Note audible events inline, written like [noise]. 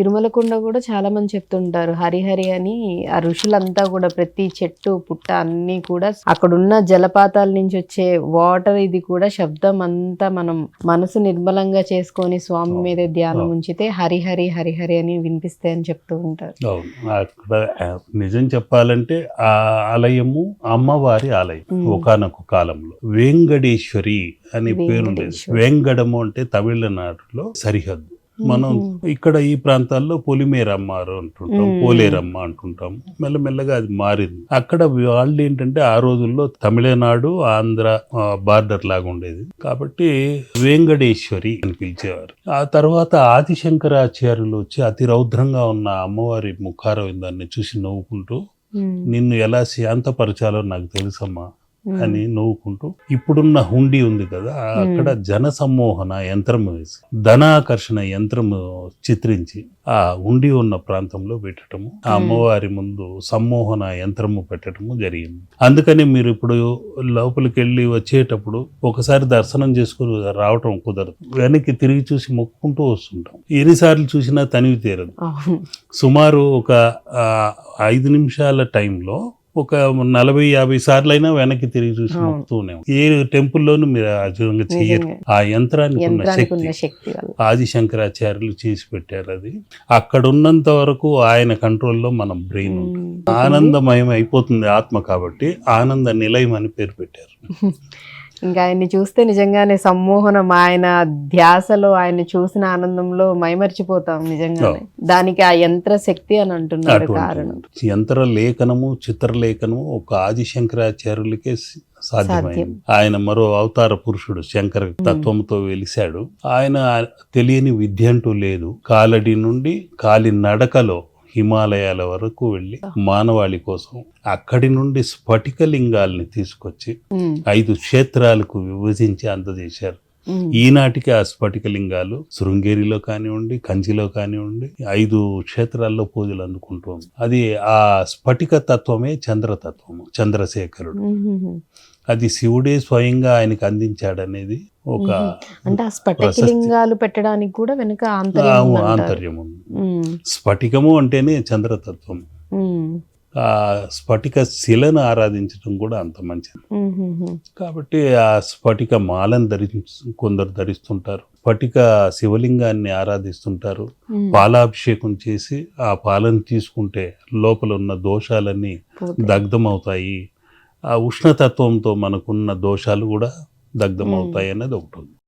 తిరుమలకుండ కూడా చాలా మంది చెప్తుంటారు హరిహరి అని ఆ ఋషులంతా కూడా ప్రతి చెట్టు పుట్ట అన్ని కూడా అక్కడున్న జలపాతాల నుంచి వచ్చే వాటర్ ఇది కూడా శబ్దం అంతా మనం మనసు నిర్మలంగా చేసుకొని స్వామి. మీదే ధ్యానం. ఉంచితే హరిహరి హరిహరి అని వినిపిస్తాయి అని చెప్తూ ఉంటారు నిజం చెప్పాలంటే ఆ ఆలయము అమ్మవారి ఆలయం. ఒకనొక కాలంలో వేంగడేశ్వరి అనే పేరు. వేంగడము అంటే తమిళనాడులో సరిహద్దు మనం. ఇక్కడ ఈ ప్రాంతాల్లో పొలిమేరమ్మ అంటుంటాం మ్మ్. పోలేరమ్మ అంటుంటాం మెల్లమెల్లగా అది మారింది అక్కడ వాళ్ళు ఏంటంటే ఆ రోజుల్లో తమిళనాడు ఆంధ్ర బార్డర్ లాగా ఉండేది కాబట్టి వేంకటేశ్వరి అని పిలిచేవారు ఆ తర్వాత ఆదిశంకరాచార్యులు వచ్చి అతి రౌద్రంగా ఉన్న అమ్మవారి ముఖారవిందాన్ని చూసి నవ్వుకుంటూ. నిన్ను ఎలా శాంతపరచాలో నాకు తెలుసమ్మా మ్మ్. అని నవ్వుకుంటూ ఇప్పుడున్న హుండీ ఉంది కదా అక్కడ జన సమ్మోహన యంత్రం వేసి ధనాకర్షణ యంత్రము చిత్రించి ఆ హుండీ ఉన్న ప్రాంతంలో పెట్టడము ఆ అమ్మవారి ముందు సమ్మోహన యంత్రము పెట్టడము జరిగింది. అందుకని మీరు ఇప్పుడు లోపలికి వెళ్ళి వచ్చేటప్పుడు ఒకసారి దర్శనం చేసుకుని రావటం కుదరదు. వెనక్కి తిరిగి చూసి మొక్కుకుంటూ వస్తుంటాం. ఎన్నిసార్లు చూసినా తనివి తీరదు. సుమారు ఒక ఐదు నిమిషాల టైంలో ఒక నలభై యాభై సార్లు అయినా వెనక్కి తిరిగి చూసి. మొక్కుతూనే. ఏ టెంపుల్లోనూ మీరు ఆ విధంగా నిజంగా. ఆ యంత్రానికి ఉన్న శక్తి ఆదిశంకరాచార్యులు చేసి పెట్టారు అది అక్కడ ఉన్నంత వరకు ఆయన కంట్రోల్లో మనం బ్రెయిన్ ఉంటుంది. ఆనందమయం అయిపోతుంది ఆత్మ కాబట్టి ఆనంద నిలయం అని పేరు పెట్టారు [laughs] ఇంకా ఆయన్ని చూస్తే నిజంగానే సమ్మోహనం ఆయన ధ్యాసలో ఆయన చూసిన ఆనందంలో మైమర్చిపోతాం నిజంగానే. దానికి ఆ యంత్ర శక్తి అని అంటున్నారు కారణం. యంత్ర లేఖనము చిత్రలేఖనము ఒక ఆదిశంకరాచార్యులకే సాధ్యమైంది. ఆయన మరో అవతార పురుషుడు శంకర తత్వంతో వెలిశాడు. ఆయన తెలియని విద్య అంటూ లేదు. కాలడి నుండి కాలి నడకలో హిమాలయాల వరకు వెళ్ళి మానవాళి కోసం అక్కడి నుండి స్ఫటికలింగాల్ని తీసుకొచ్చి. ఐదు క్షేత్రాలకు విభజించి అందజేశారు. ఈనాటికి ఆ స్ఫటికలింగాలు శృంగేరిలో కానివ్వండి కంచిలో కానివ్వండి ఐదు క్షేత్రాల్లో పూజలు అందుకుంటుంది అది ఆ స్ఫటిక తత్వమే చంద్రతత్వము చంద్రశేఖరుడు. అది శివుడే స్వయంగా ఆయనకి అందించాడనేది ఒక అంటే ఆ స్ఫటికలింగాలు పెట్టడానికి కూడా వెనుక ఆంతర్యం ఉంది. స్ఫటికము అంటేనే చంద్రతత్వం. ఆ స్ఫటిక శిలను ఆరాధించడం కూడా అంత మంచిది. కాబట్టి ఆ స్ఫటిక మాలను ధరించి కొందరు ధరిస్తుంటారు స్ఫటిక శివలింగాన్ని ఆరాధిస్తుంటారు. పాలాభిషేకం చేసి ఆ పాలను తీసుకుంటే లోపల ఉన్న దోషాలన్నీ. దగ్ధమవుతాయి ఆ ఉష్ణతత్వంతో మనకున్న దోషాలు కూడా దగ్ధమవుతాయి అనేది ఒకటి ఉంది